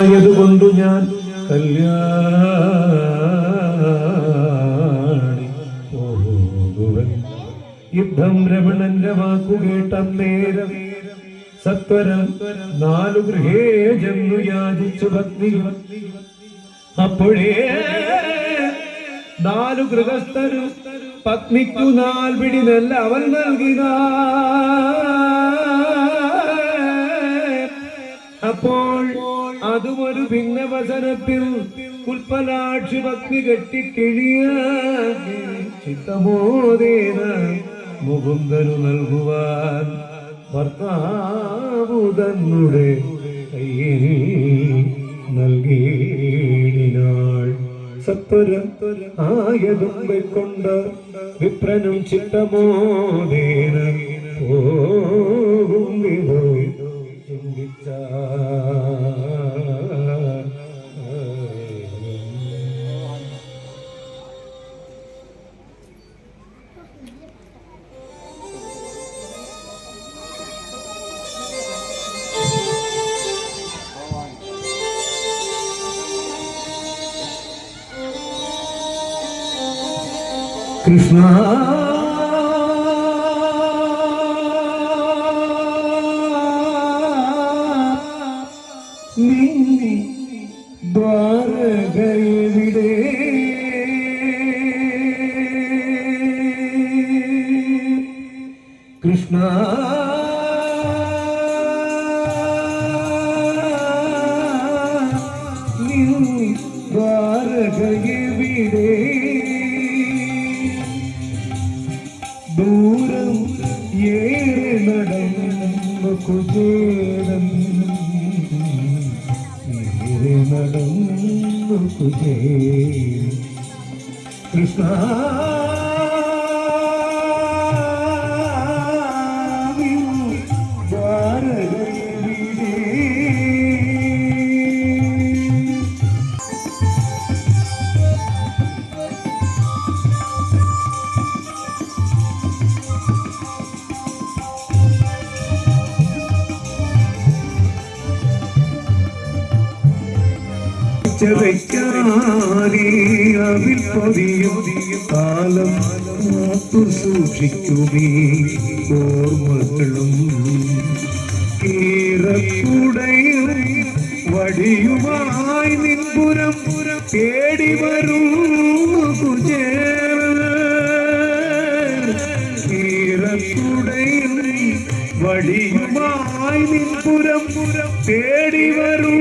ആയതുകൊണ്ടു ഞാൻ കല്യാണി യുദ്ധം രമണന്റെ വാക്കു നേരം സത്വരം നാലു ഗൃഹേ ജന്നു യാചിച്ചു ഭക്തി അപ്പോഴേ നാലു ഗൃഹസ്ഥരു പത്നിക്കു നാൽപിടി നല്ല അവൻ നൽകിയ അപ്പോൾ അതും ഭിന്ന ഭിന്നവസനത്തിൽ ഉൽപ്പലാക്ഷി ഭക്തി കെട്ടിക്കിഴിയ ചിത്തമോദേന മുകുന്ദനു നൽകുവാൻ ഭർത്താവു തന്നുടെ കയ്യിൽ നൽകിയിടിനാൾ സത്വരം കൊണ്ട് വിപ്രനും ചിത്തമോദേന പോകും കൃഷ്ണ. നീ ദ്വാരകയുടെ കൃഷ്ണ. നീ ദ്വാരകയുടെ ദൂരം ഏറെ നടന്നു ഏറെ നടന്നു കൃഷ്ണ ചവയ്ക്കാനേ അവിൽ പൊതിയും കാലം കാത്തു സൂക്ഷിക്കുമേ ഓർമ്മകളും. കീറക്കുടയും വടിയുമായി നിൻപുരം തേടി വരൂ കുചേര കീറക്കുടയും വടിയുമായി നിൻപുരം തേടി വരൂ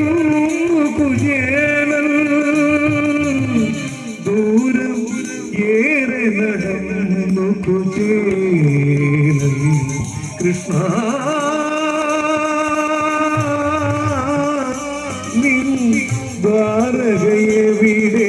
ഭാരതയവിടെ